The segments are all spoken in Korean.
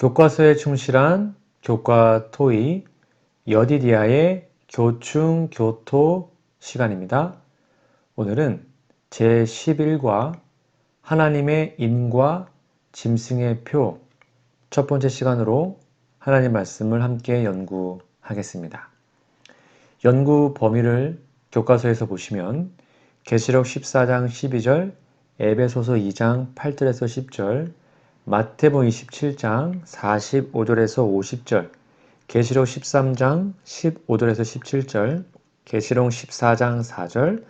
교과서에 충실한 교과 토의 여디디아의 교충 교토 시간입니다. 오늘은 제11과 하나님의 인과 짐승의 표 첫 번째 시간으로 하나님 말씀을 함께 연구하겠습니다. 연구 범위를 교과서에서 보시면 계시록 14장 12절, 에베소서 2장 8절에서 10절, 마태복음 27장 45절에서 50절, 계시록 13장 15절에서 17절, 계시록 14장 4절,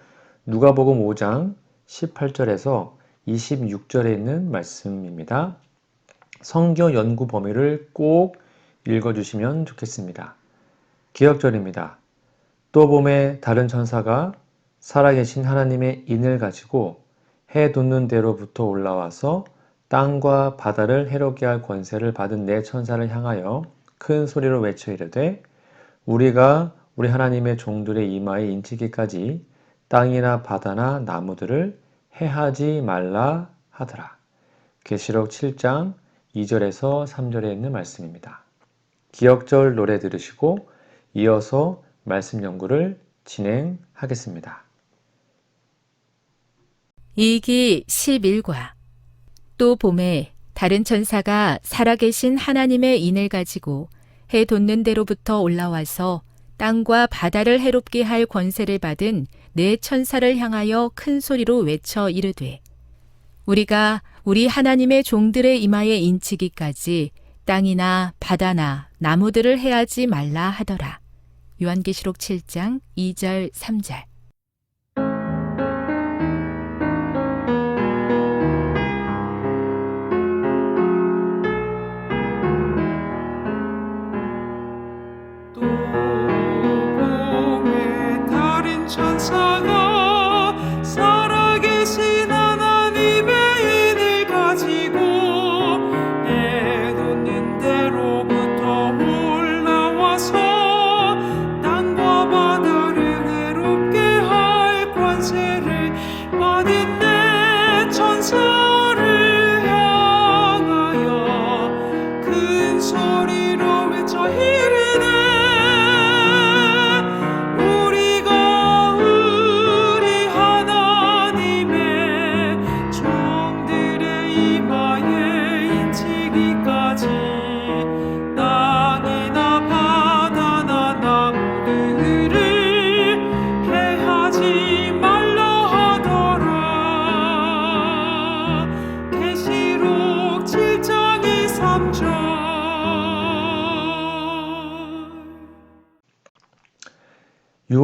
누가복음 5장 18절에서 26절에 있는 말씀입니다. 성경 연구 범위를 꼭 읽어주시면 좋겠습니다. 기억절입니다. 또 봄에 다른 천사가 살아계신 하나님의 인을 가지고 해 돋는 대로부터 올라와서 땅과 바다를 해롭게 할 권세를 받은 내 천사를 향하여 큰 소리로 외쳐 이르되 우리가 우리 하나님의 종들의 이마에 인치기까지 땅이나 바다나 나무들을 해하지 말라 하더라. 계시록 7장 2절에서 3절에 있는 말씀입니다. 기억절 노래 들으시고 이어서 말씀 연구를 진행하겠습니다. 이기 11과 또 봄에 다른 천사가 살아계신 하나님의 인을 가지고 해 돋는 대로부터 올라와서 땅과 바다를 해롭게 할 권세를 받은 네 천사를 향하여 큰 소리로 외쳐 이르되 우리가 우리 하나님의 종들의 이마에 인치기까지 땅이나 바다나 나무들을 해하지 말라 하더라. 요한계시록 7장 2절 3절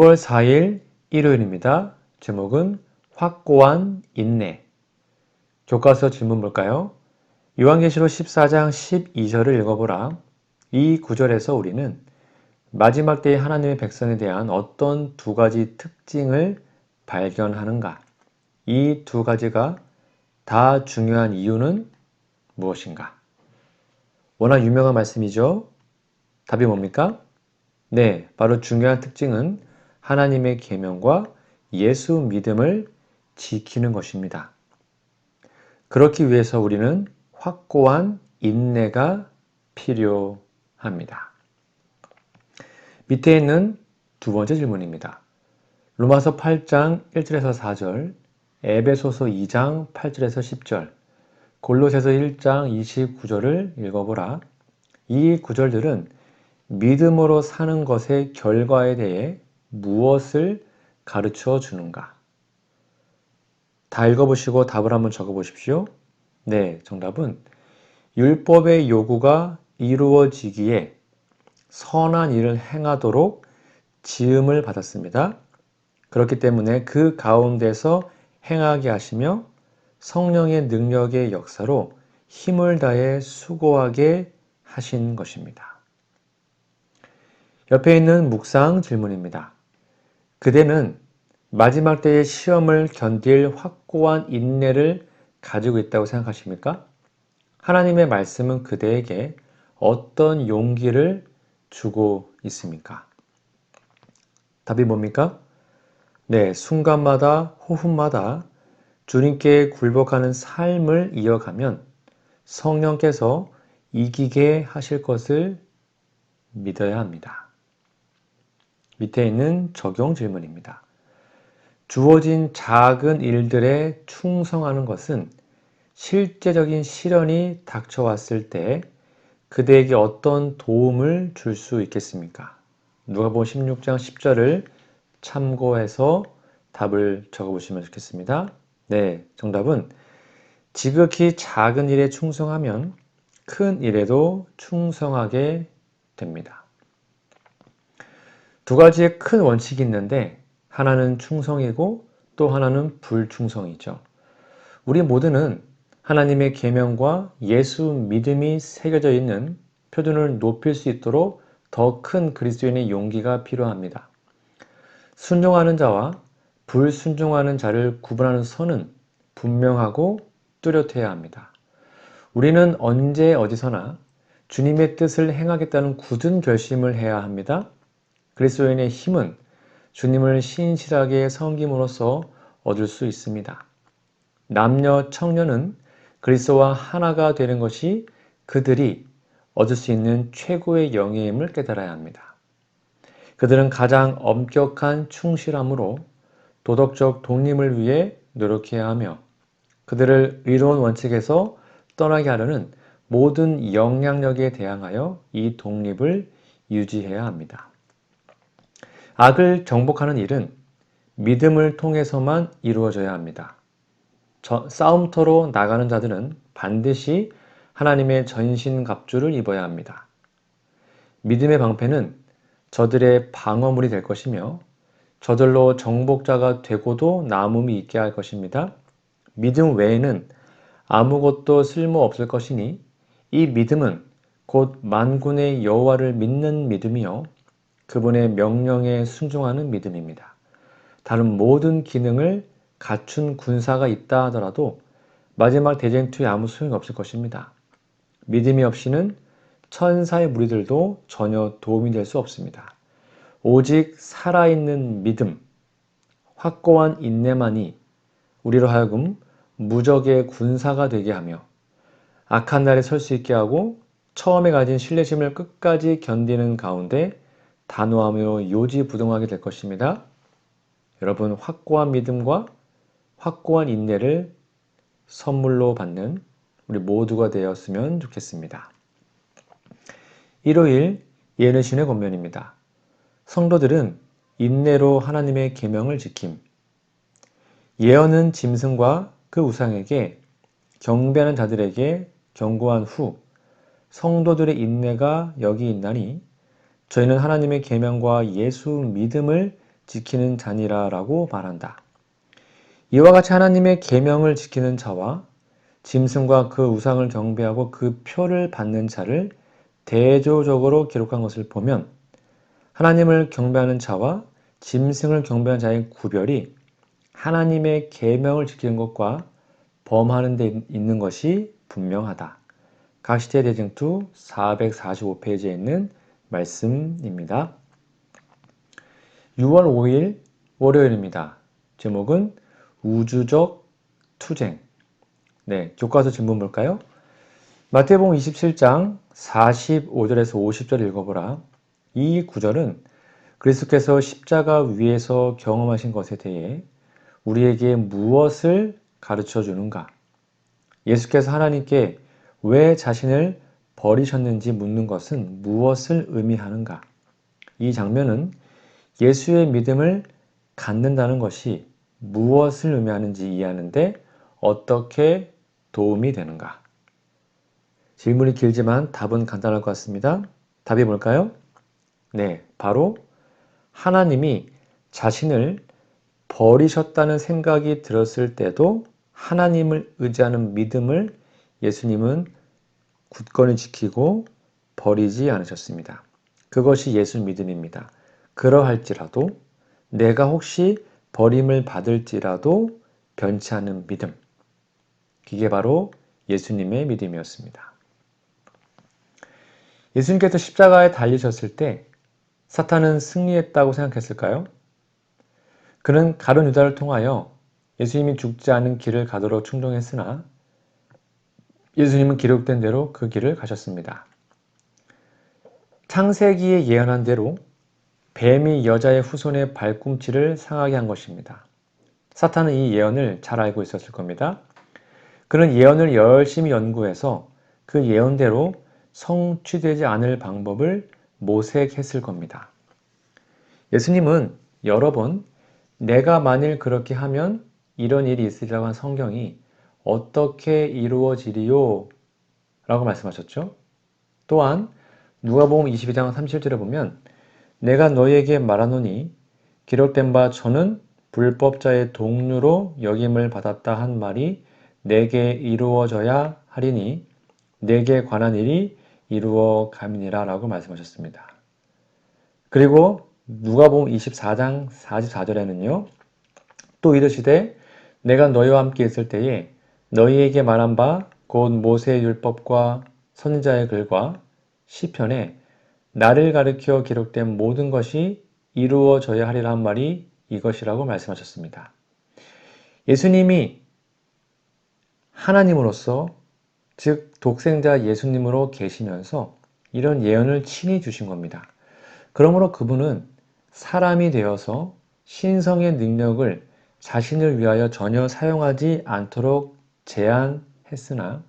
6월 4일 일요일입니다. 제목은 확고한 인내. 교과서 질문 볼까요? 요한계시록 14장 12절을 읽어보라. 이 구절에서 우리는 마지막 때의 하나님의 백성에 대한 어떤 두 가지 특징을 발견하는가? 이 두 가지가 다 중요한 이유는 무엇인가? 워낙 유명한 말씀이죠? 답이 뭡니까? 네, 바로 중요한 특징은 하나님의 계명과 예수 믿음을 지키는 것입니다. 그렇기 위해서 우리는 확고한 인내가 필요합니다. 밑에 있는 두 번째 질문입니다. 로마서 8장 1절에서 4절, 에베소서 2장 8절에서 10절, 골로새서 1장 29절을 읽어보라. 이 구절들은 믿음으로 사는 것의 결과에 대해 무엇을 가르쳐 주는가? 다 읽어보시고 답을 한번 적어 보십시오. 네, 정답은 율법의 요구가 이루어지기에 선한 일을 행하도록 지음을 받았습니다. 그렇기 때문에 그 가운데서 행하게 하시며 성령의 능력의 역사로 힘을 다해 수고하게 하신 것입니다. 옆에 있는 묵상 질문입니다. 그대는 마지막 때의 시험을 견딜 확고한 인내를 가지고 있다고 생각하십니까? 하나님의 말씀은 그대에게 어떤 용기를 주고 있습니까? 답이 뭡니까? 네, 순간마다, 호흡마다 주님께 굴복하는 삶을 이어가면 성령께서 이기게 하실 것을 믿어야 합니다. 밑에 있는 적용 질문입니다. 주어진 작은 일들에 충성하는 것은 실제적인 시련이 닥쳐왔을 때 그대에게 어떤 도움을 줄 수 있겠습니까? 누가복음 16장 10절을 참고해서 답을 적어보시면 좋겠습니다. 네, 정답은 지극히 작은 일에 충성하면 큰 일에도 충성하게 됩니다. 두 가지의 큰 원칙이 있는데 하나는 충성이고 또 하나는 불충성이죠. 우리 모두는 하나님의 계명과 예수 믿음이 새겨져 있는 표준을 높일 수 있도록 더 큰 그리스도인의 용기가 필요합니다. 순종하는 자와 불순종하는 자를 구분하는 선은 분명하고 뚜렷해야 합니다. 우리는 언제 어디서나 주님의 뜻을 행하겠다는 굳은 결심을 해야 합니다. 그리스도인의 힘은 주님을 신실하게 섬김으로써 얻을 수 있습니다. 남녀 청년은 그리스도와 하나가 되는 것이 그들이 얻을 수 있는 최고의 영예임을 깨달아야 합니다. 그들은 가장 엄격한 충실함으로 도덕적 독립을 위해 노력해야 하며 그들을 의로운 원칙에서 떠나게 하려는 모든 영향력에 대항하여 이 독립을 유지해야 합니다. 악을 정복하는 일은 믿음을 통해서만 이루어져야 합니다. 저, 싸움터로 나가는 자들은 반드시 하나님의 전신갑주를 입어야 합니다. 믿음의 방패는 저들의 방어물이 될 것이며 저들로 정복자가 되고도 남음이 있게 할 것입니다. 믿음 외에는 아무것도 쓸모 없을 것이니 이 믿음은 곧 만군의 여호와를 믿는 믿음이요 그분의 명령에 순종하는 믿음입니다. 다른 모든 기능을 갖춘 군사가 있다 하더라도 마지막 대쟁투에 아무 소용이 없을 것입니다. 믿음이 없이는 천사의 무리들도 전혀 도움이 될 수 없습니다. 오직 살아있는 믿음, 확고한 인내만이 우리로 하여금 무적의 군사가 되게 하며 악한 날에 설 수 있게 하고 처음에 가진 신뢰심을 끝까지 견디는 가운데 단호하며 요지부동하게 될 것입니다. 여러분 확고한 믿음과 확고한 인내를 선물로 받는 우리 모두가 되었으면 좋겠습니다. 일요일 예는 신의 권면입니다. 성도들은 인내로 하나님의 계명을 지킴. 예언은 짐승과 그 우상에게 경배하는 자들에게 경고한 후 성도들의 인내가 여기 있나니 저희는 하나님의 계명과 예수 믿음을 지키는 자니라라고 말한다. 이와 같이 하나님의 계명을 지키는 자와 짐승과 그 우상을 경배하고 그 표를 받는 자를 대조적으로 기록한 것을 보면 하나님을 경배하는 자와 짐승을 경배하는 자의 구별이 하나님의 계명을 지키는 것과 범하는 데 있는 것이 분명하다. 각시대 대쟁투 445페이지에 있는 말씀입니다. 6월 5일 월요일입니다. 제목은 우주적 투쟁. 네, 교과서 질문 볼까요? 마태복음 27장 45절에서 50절 읽어보라. 이 구절은 그리스도께서 십자가 위에서 경험하신 것에 대해 우리에게 무엇을 가르쳐 주는가? 예수께서 하나님께 왜 자신을 버리셨는지 묻는 것은 무엇을 의미하는가? 이 장면은 예수의 믿음을 갖는다는 것이 무엇을 의미하는지 이해하는데 어떻게 도움이 되는가? 질문이 길지만 답은 간단할 것 같습니다. 답이 뭘까요? 네, 바로 하나님이 자신을 버리셨다는 생각이 들었을 때도 하나님을 의지하는 믿음을 예수님은 굳건히 지키고 버리지 않으셨습니다. 그것이 예수 믿음입니다. 그러할지라도 내가 혹시 버림을 받을지라도 변치 않은 믿음. 그게 바로 예수님의 믿음이었습니다. 예수님께서 십자가에 달리셨을 때 사탄은 승리했다고 생각했을까요? 그는 가론 유다를 통하여 예수님이 죽지 않은 길을 가도록 충동했으나 예수님은 기록된 대로 그 길을 가셨습니다. 창세기에 예언한 대로 뱀이 여자의 후손의 발꿈치를 상하게 한 것입니다. 사탄은 이 예언을 잘 알고 있었을 겁니다. 그는 예언을 열심히 연구해서 그 예언대로 성취되지 않을 방법을 모색했을 겁니다. 예수님은 여러 번 내가 만일 그렇게 하면 이런 일이 있으리라고 한 성경이 어떻게 이루어지리요? 라고 말씀하셨죠. 또한 누가복음 22장 37절에 보면 내가 너희에게 말하노니 기록된 바 저는 불법자의 동류로 역임을 받았다 한 말이 내게 이루어져야 하리니 내게 관한 일이 이루어 가미니라 라고 말씀하셨습니다. 그리고 누가복음 24장 44절에는요. 또 이르시되 내가 너희와 함께 있을 때에 너희에게 말한 바 곧 모세의 율법과 선지자의 글과 시편에 나를 가리켜 기록된 모든 것이 이루어져야 하리라 한 말이 이것이라고 말씀하셨습니다. 예수님이 하나님으로서 즉 독생자 예수님으로 계시면서 이런 예언을 친히 주신 겁니다. 그러므로 그분은 사람이 되어서 신성의 능력을 자신을 위하여 전혀 사용하지 않도록 제한했으나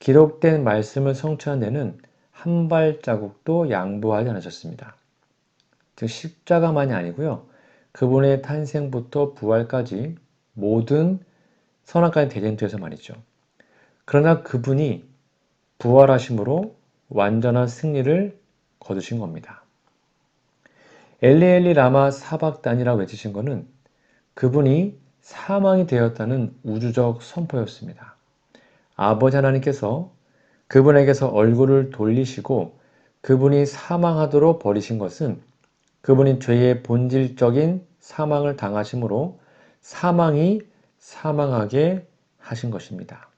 기록된 말씀을 성취한 데는 한 발자국도 양보하지 않으셨습니다. 즉 십자가만이 아니고요. 그분의 탄생부터 부활까지 모든 선악과의 대쟁투에서 말이죠. 그러나 그분이 부활하심으로 완전한 승리를 거두신 겁니다. 엘리엘리 라마 사박단이라고 외치신 것은 그분이 사망이 되었다는 우주적 선포였습니다. 아버지 하나님께서 그분에게서 얼굴을 돌리시고 그분이 사망하도록 버리신 것은 그분이 죄의 본질적인 사망을 당하심으로 사망이 사망하게 하신 것입니다.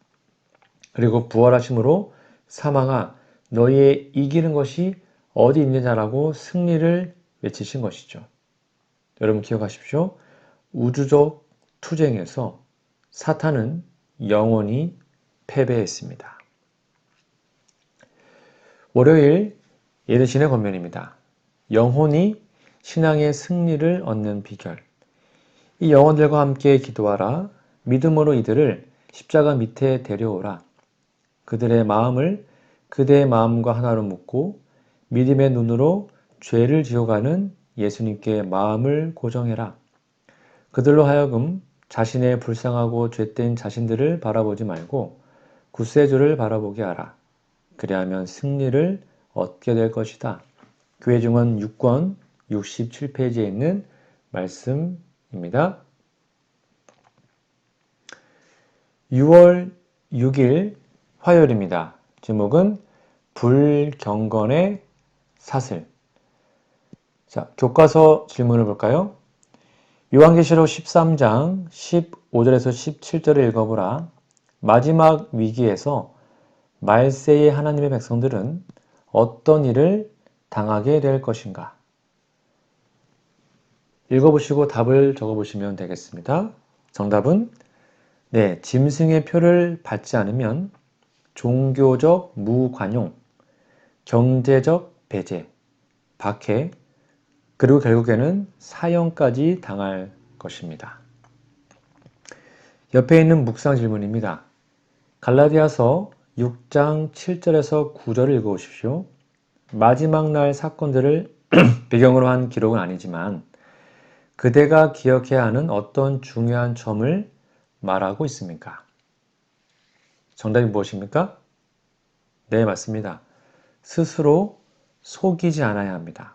그리고 부활하심으로 사망아 너희의 이기는 것이 어디 있느냐라고 승리를 외치신 것이죠. 여러분 기억하십시오. 우주적 투쟁에서 사탄은 영원히 패배했습니다. 월요일 예르신의 권면입니다. 영혼이 신앙의 승리를 얻는 비결. 이 영혼들과 함께 기도하라. 믿음으로 이들을 십자가 밑에 데려오라. 그들의 마음을 그대의 마음과 하나로 묶고 믿음의 눈으로 죄를 지어가는 예수님께 마음을 고정해라. 그들로 하여금 자신의 불쌍하고 죄된 자신들을 바라보지 말고 구세주를 바라보게 하라. 그리하면 승리를 얻게 될 것이다. 교회 중은 6권 67페이지에 있는 말씀입니다. 6월 6일 화요일입니다. 제목은 불경건의 사슬. 자, 교과서 질문을 볼까요? 요한계시록 13장 15절에서 17절을 읽어보라. 마지막 위기에서 말세의 하나님의 백성들은 어떤 일을 당하게 될 것인가? 읽어보시고 답을 적어보시면 되겠습니다. 정답은 네, 짐승의 표를 받지 않으면 종교적 무관용, 경제적 배제, 박해, 그리고 결국에는 사형까지 당할 것입니다. 옆에 있는 묵상 질문입니다. 갈라디아서 6장 7절에서 9절을 읽어보십시오. 마지막 날 사건들을 배경으로 한 기록은 아니지만 그대가 기억해야 하는 어떤 중요한 점을 말하고 있습니까? 정답이 무엇입니까? 네, 맞습니다. 스스로 속이지 않아야 합니다.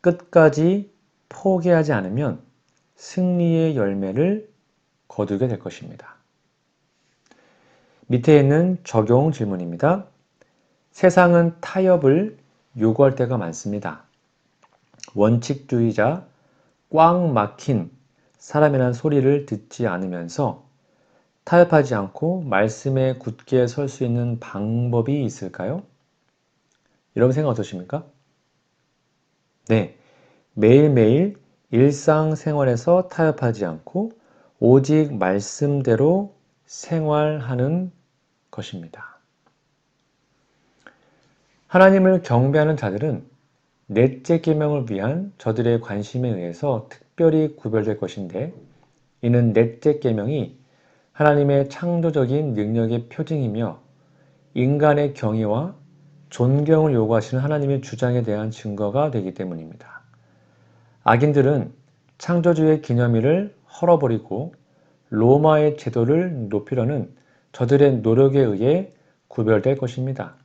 끝까지 포기하지 않으면 승리의 열매를 거두게 될 것입니다. 밑에 있는 적용 질문입니다. 세상은 타협을 요구할 때가 많습니다. 원칙주의자, 꽉 막힌 사람이라는 소리를 듣지 않으면서 타협하지 않고 말씀에 굳게 설 수 있는 방법이 있을까요? 여러분 생각 어떠십니까? 네. 매일매일 일상생활에서 타협하지 않고 오직 말씀대로 생활하는 것입니다. 하나님을 경배하는 자들은 넷째 계명을 위한 저들의 관심에 의해서 특별히 구별될 것인데 이는 넷째 계명이 하나님의 창조적인 능력의 표징이며 인간의 경외와 존경을 요구하시는 하나님의 주장에 대한 증거가 되기 때문입니다. 악인들은 창조주의 기념일을 헐어버리고 로마의 제도를 높이려는 저들의 노력에 의해 구별될 것입니다.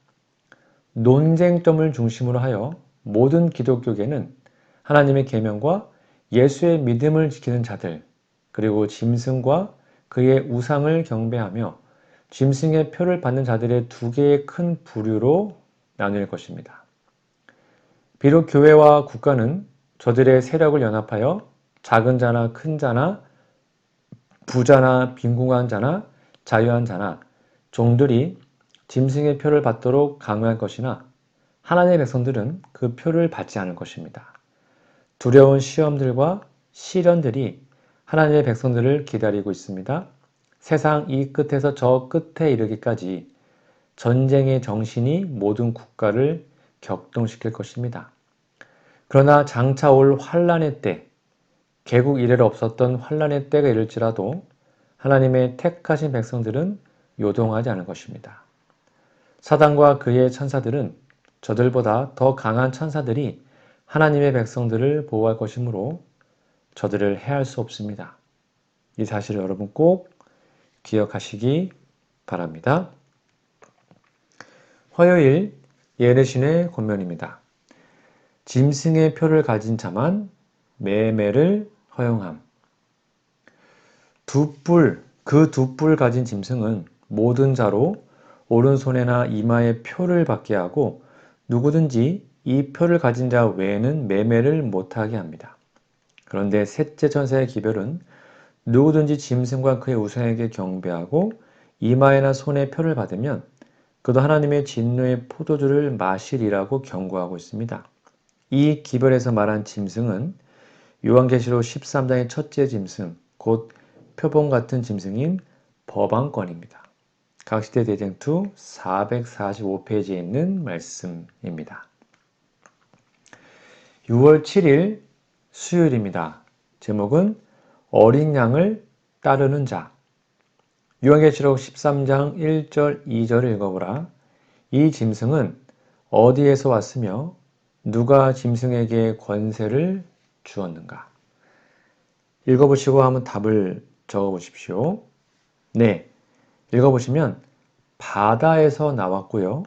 논쟁점을 중심으로 하여 모든 기독교계는 하나님의 계명과 예수의 믿음을 지키는 자들, 그리고 짐승과 그의 우상을 경배하며 짐승의 표를 받는 자들의 두 개의 큰 부류로 나눌 것입니다. 비록 교회와 국가는 저들의 세력을 연합하여 작은 자나 큰 자나 부자나 빈궁한 자나 자유한 자나 종들이 짐승의 표를 받도록 강요할 것이나 하나님의 백성들은 그 표를 받지 않을 것입니다. 두려운 시험들과 시련들이 하나님의 백성들을 기다리고 있습니다. 세상 이 끝에서 저 끝에 이르기까지 전쟁의 정신이 모든 국가를 격동시킬 것입니다. 그러나 장차 올 환란의 때, 개국 이래로 없었던 환란의 때가 이를지라도 하나님의 택하신 백성들은 요동하지 않을 것입니다. 사단과 그의 천사들은 저들보다 더 강한 천사들이 하나님의 백성들을 보호할 것이므로 저들을 해할 수 없습니다. 이 사실을 여러분 꼭 기억하시기 바랍니다. 화요일 예레신의 권면입니다. 짐승의 표를 가진 자만 매매를 허용함. 두 뿔, 그 두 뿔 가진 짐승은 모든 자로 오른손에나 이마에 표를 받게 하고 누구든지 이 표를 가진 자 외에는 매매를 못하게 합니다. 그런데 셋째 천사의 기별은 누구든지 짐승과 그의 우상에게 경배하고 이마에나 손에 표를 받으면 그도 하나님의 진노의 포도주를 마시리라고 경고하고 있습니다. 이 기별에서 말한 짐승은 요한계시록 13장의 첫째 짐승, 곧 표본 같은 짐승인 법왕권입니다. 각시대 대쟁투 445페이지에 있는 말씀입니다. 6월 7일 수요일입니다. 제목은 어린 양을 따르는 자. 요한계시록 13장 1절 2절을 읽어보라. 이 짐승은 어디에서 왔으며 누가 짐승에게 권세를 주었는가? 읽어보시고 한번 답을 적어보십시오. 네. 읽어보시면 바다에서 나왔고요.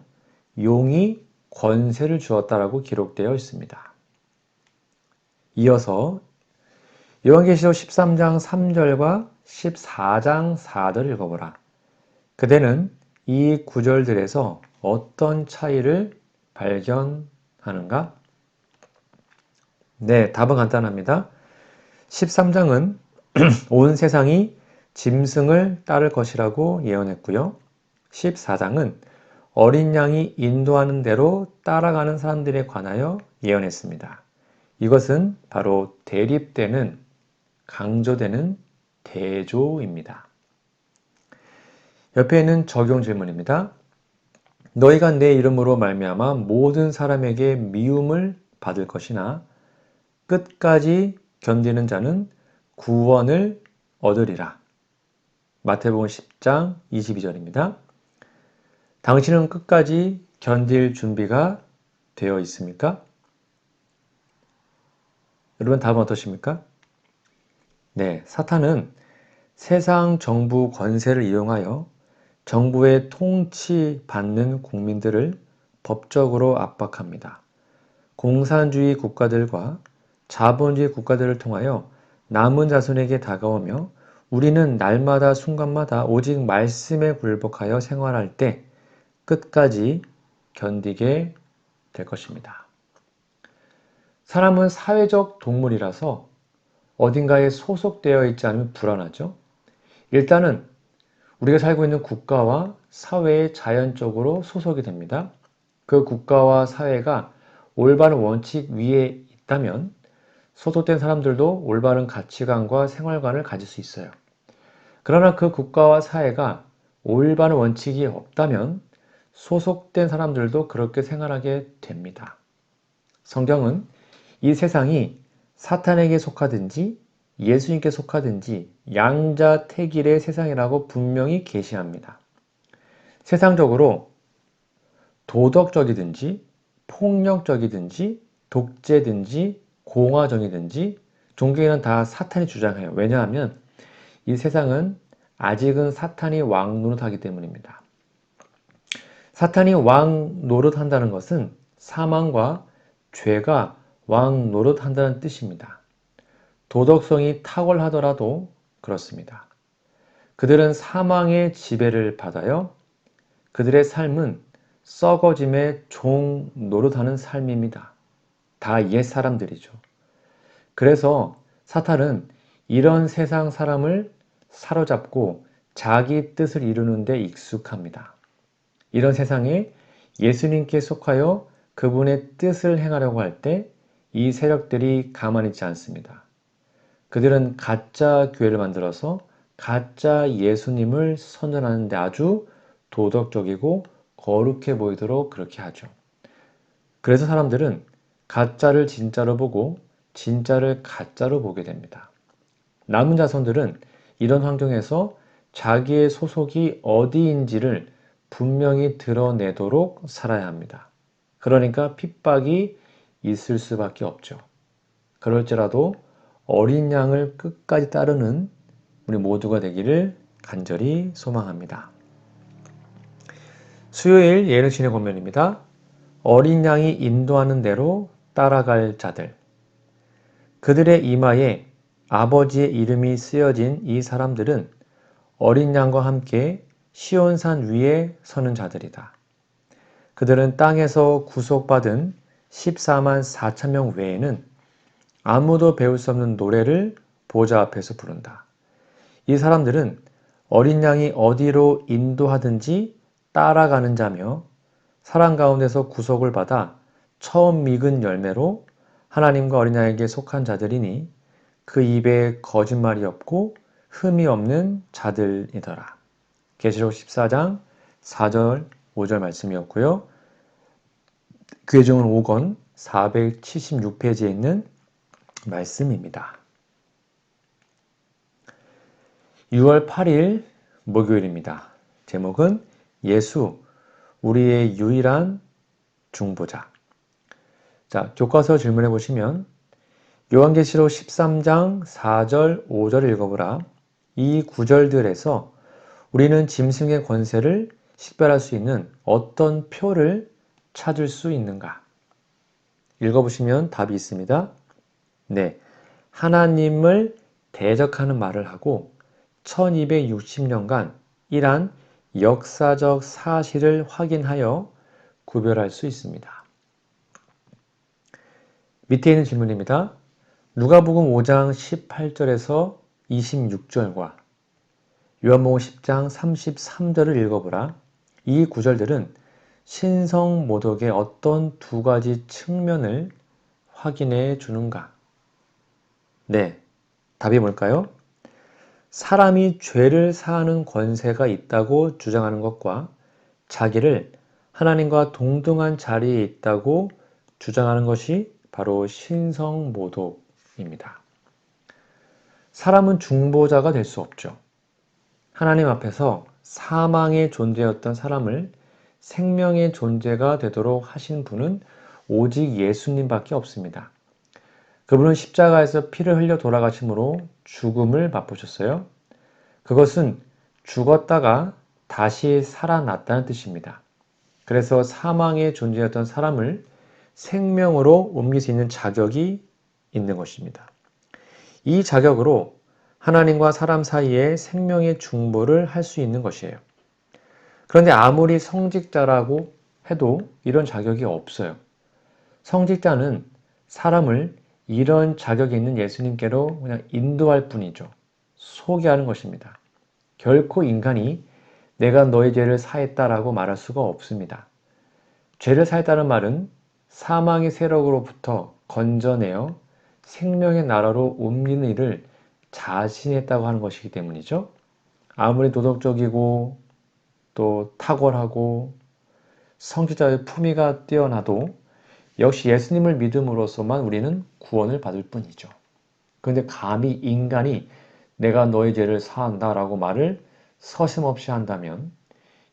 용이 권세를 주었다라고 기록되어 있습니다. 이어서 요한계시록 13장 3절과 14장 4절을 읽어보라. 그대는 이 구절들에서 어떤 차이를 발견하는가? 네, 답은 간단합니다. 13장은 온 세상이 짐승을 따를 것이라고 예언했고요. 14장은 어린 양이 인도하는 대로 따라가는 사람들에 관하여 예언했습니다. 이것은 바로 대립되는, 강조되는 대조입니다. 옆에 있는 적용 질문입니다. 너희가 내 이름으로 말미암아 모든 사람에게 미움을 받을 것이나 끝까지 견디는 자는 구원을 얻으리라. 마태복음 10장 22절입니다. 당신은 끝까지 견딜 준비가 되어 있습니까? 여러분 답은 어떠십니까? 네, 사탄은 세상 정부 권세를 이용하여 정부의 통치받는 국민들을 법적으로 압박합니다. 공산주의 국가들과 자본주의 국가들을 통하여 남은 자손에게 다가오며 우리는 날마다 순간마다 오직 말씀에 굴복하여 생활할 때 끝까지 견디게 될 것입니다. 사람은 사회적 동물이라서 어딘가에 소속되어 있지 않으면 불안하죠. 일단은 우리가 살고 있는 국가와 사회에 자연적으로 소속이 됩니다. 그 국가와 사회가 올바른 원칙 위에 있다면 소속된 사람들도 올바른 가치관과 생활관을 가질 수 있어요. 그러나 그 국가와 사회가 올바른 원칙이 없다면 소속된 사람들도 그렇게 생활하게 됩니다. 성경은 이 세상이 사탄에게 속하든지 예수님께 속하든지 양자택일의 세상이라고 분명히 계시합니다. 세상적으로 도덕적이든지 폭력적이든지 독재든지 공화정이든지 종교에는 다 사탄이 주장해요. 왜냐하면 이 세상은 아직은 사탄이 왕 노릇하기 때문입니다. 사탄이 왕 노릇한다는 것은 사망과 죄가 왕 노릇한다는 뜻입니다. 도덕성이 탁월하더라도 그렇습니다. 그들은 사망의 지배를 받아요. 그들의 삶은 썩어짐의 종 노릇하는 삶입니다. 다 옛 사람들이죠. 그래서 사탄은 이런 세상 사람을 사로잡고 자기 뜻을 이루는 데 익숙합니다. 이런 세상에 예수님께 속하여 그분의 뜻을 행하려고 할 때 이 세력들이 가만히 있지 않습니다. 그들은 가짜 교회를 만들어서 가짜 예수님을 선전하는데 아주 도덕적이고 거룩해 보이도록 그렇게 하죠. 그래서 사람들은 가짜를 진짜로 보고 진짜를 가짜로 보게 됩니다. 남은 자손들은 이런 환경에서 자기의 소속이 어디인지를 분명히 드러내도록 살아야 합니다. 그러니까 핍박이 있을 수밖에 없죠. 그럴지라도 어린 양을 끝까지 따르는 우리 모두가 되기를 간절히 소망합니다. 수요일 예능신의 권면입니다. 어린 양이 인도하는 대로 따라갈 자들. 그들의 이마에 아버지의 이름이 쓰여진 이 사람들은 어린 양과 함께 시온산 위에 서는 자들이다. 그들은 땅에서 구속받은 14만 4천 명 외에는 아무도 배울 수 없는 노래를 보좌 앞에서 부른다. 이 사람들은 어린 양이 어디로 인도하든지 따라가는 자며 사랑 가운데서 구속을 받아 처음 미근 열매로 하나님과 어린 양에게 속한 자들이니 그 입에 거짓말이 없고 흠이 없는 자들이더라. 계시록 14장 4절 5절 말씀이었고요. 교회종은 5권 476페이지에 있는 말씀입니다. 6월 8일 목요일입니다. 제목은 예수, 우리의 유일한 중보자. 자, 교과서 질문해 보시면 요한계시록 13장 4절, 5절을 읽어보라. 이 구절들에서 우리는 짐승의 권세를 식별할 수 있는 어떤 표를 찾을 수 있는가? 읽어보시면 답이 있습니다. 네. 하나님을 대적하는 말을 하고 1260년간 일한 역사적 사실을 확인하여 구별할 수 있습니다. 밑에 있는 질문입니다. 누가복음 5장 18절에서 26절과 요한복음 10장 33절을 읽어보라. 이 구절들은 신성 모독의 어떤 두 가지 측면을 확인해 주는가? 네. 답이 뭘까요? 사람이 죄를 사하는 권세가 있다고 주장하는 것과 자기를 하나님과 동등한 자리에 있다고 주장하는 것이 바로 신성 모독입니다. 사람은 중보자가 될 수 없죠. 하나님 앞에서 사망의 존재였던 사람을 생명의 존재가 되도록 하신 분은 오직 예수님밖에 없습니다. 그분은 십자가에서 피를 흘려 돌아가심으로 죽음을 맛보셨어요. 그것은 죽었다가 다시 살아났다는 뜻입니다. 그래서 사망의 존재였던 사람을 생명으로 옮길 수 있는 자격이 있는 것입니다. 이 자격으로 하나님과 사람 사이에 생명의 중보를 할 수 있는 것이에요. 그런데 아무리 성직자라고 해도 이런 자격이 없어요. 성직자는 사람을 이런 자격이 있는 예수님께로 그냥 인도할 뿐이죠. 소개하는 것입니다. 결코 인간이 내가 너의 죄를 사했다라고 말할 수가 없습니다. 죄를 사했다는 말은 사망의 세력으로부터 건져내어 생명의 나라로 옮기는 일을 자신이 했다고 하는 것이기 때문이죠. 아무리 도덕적이고 또 탁월하고 성취자의 품위가 뛰어나도 역시 예수님을 믿음으로써만 우리는 구원을 받을 뿐이죠. 그런데 감히 인간이 내가 너의 죄를 사한다 라고 말을 서슴없이 한다면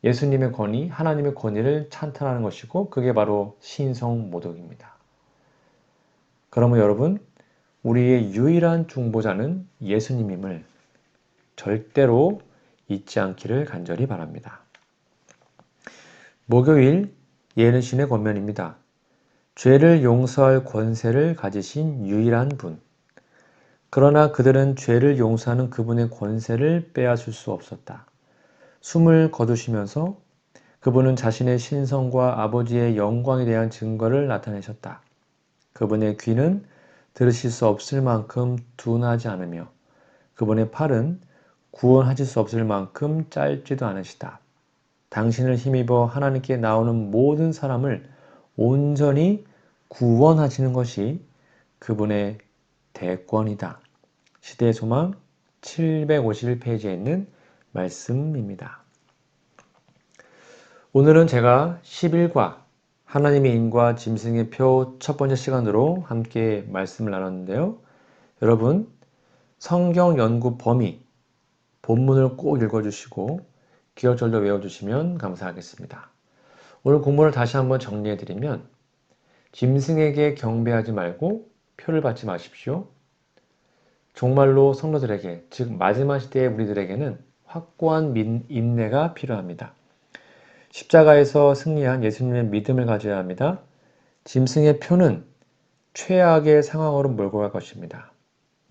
예수님의 권위, 하나님의 권위를 찬탄하는 것이고 그게 바로 신성 모독입니다. 그러면 여러분, 우리의 유일한 중보자는 예수님임을 절대로 잊지 않기를 간절히 바랍니다. 목요일 예는 신의 권면입니다. 죄를 용서할 권세를 가지신 유일한 분. 그러나 그들은 죄를 용서하는 그분의 권세를 빼앗을 수 없었다. 숨을 거두시면서 그분은 자신의 신성과 아버지의 영광에 대한 증거를 나타내셨다. 그분의 귀는 들으실 수 없을 만큼 둔하지 않으며 그분의 팔은 구원하실 수 없을 만큼 짧지도 않으시다. 당신을 힘입어 하나님께 나오는 모든 사람을 온전히 구원하시는 것이 그분의 대권이다. 시대의 소망 751페이지에 있는 말씀입니다. 오늘은 제가 11과 하나님의 인과 짐승의 표 첫 번째 시간으로 함께 말씀을 나눴는데요. 여러분, 성경 연구 범위, 본문을 꼭 읽어주시고 기억절도 외워주시면 감사하겠습니다. 오늘 공부를 다시 한번 정리해드리면 짐승에게 경배하지 말고 표를 받지 마십시오. 정말로 성도들에게, 즉 마지막 시대의 우리들에게는 확고한 민- 인내가 필요합니다. 십자가에서 승리한 예수님의 믿음을 가져야 합니다. 짐승의 표는 최악의 상황으로 몰고 갈 것입니다.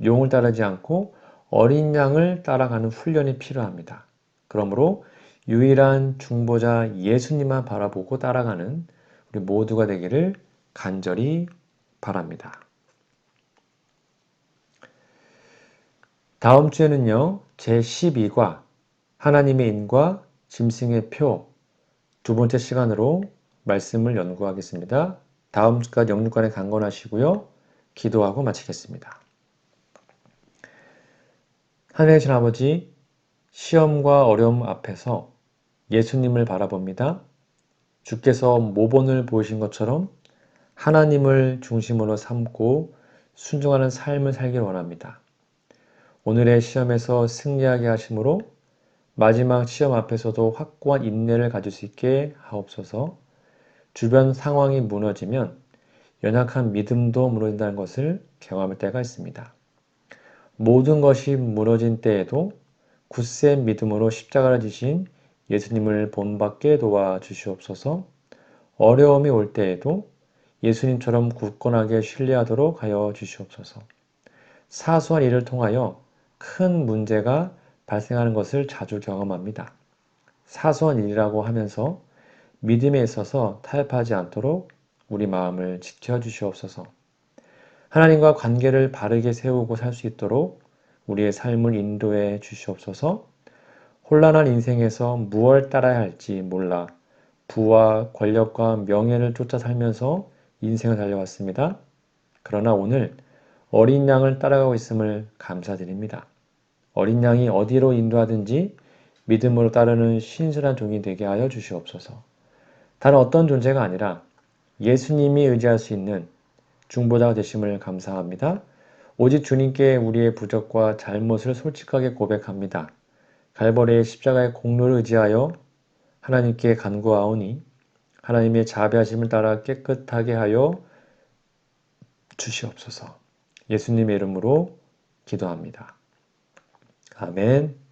용을 따르지 않고 어린 양을 따라가는 훈련이 필요합니다. 그러므로 유일한 중보자 예수님만 바라보고 따라가는 우리 모두가 되기를 간절히 바랍니다. 다음 주에는요, 제12과 하나님의 인과 짐승의 표 두 번째 시간으로 말씀을 연구하겠습니다. 다음 주까지 영육관에 강건하시고요. 기도하고 마치겠습니다. 하늘의 아버지, 시험과 어려움 앞에서 예수님을 바라봅니다. 주께서 모본을 보이신 것처럼 하나님을 중심으로 삼고 순종하는 삶을 살길 원합니다. 오늘의 시험에서 승리하게 하심으로 마지막 시험 앞에서도 확고한 인내를 가질 수 있게 하옵소서 주변 상황이 무너지면 연약한 믿음도 무너진다는 것을 경험할 때가 있습니다. 모든 것이 무너진 때에도 굳센 믿음으로 십자가를 지신 예수님을 본받게 도와주시옵소서 어려움이 올 때에도 예수님처럼 굳건하게 신뢰하도록 하여 주시옵소서 사소한 일을 통하여 큰 문제가 발생하는 것을 자주 경험합니다. 사소한 일이라고 하면서 믿음에 있어서 타협하지 않도록 우리 마음을 지켜주시옵소서. 하나님과 관계를 바르게 세우고 살 수 있도록 우리의 삶을 인도해 주시옵소서. 혼란한 인생에서 무엇을 따라야 할지 몰라 부와 권력과 명예를 쫓아 살면서 인생을 달려왔습니다. 그러나 오늘 어린 양을 따라가고 있음을 감사드립니다. 어린 양이 어디로 인도하든지 믿음으로 따르는 신실한 종이 되게 하여 주시옵소서. 다른 어떤 존재가 아니라 예수님이 의지할 수 있는 중보자가 되심을 감사합니다. 오직 주님께 우리의 부족과 잘못을 솔직하게 고백합니다. 갈보리의 십자가의 공로를 의지하여 하나님께 간구하오니 하나님의 자비하심을 따라 깨끗하게 하여 주시옵소서. 예수님의 이름으로 기도합니다. 아멘.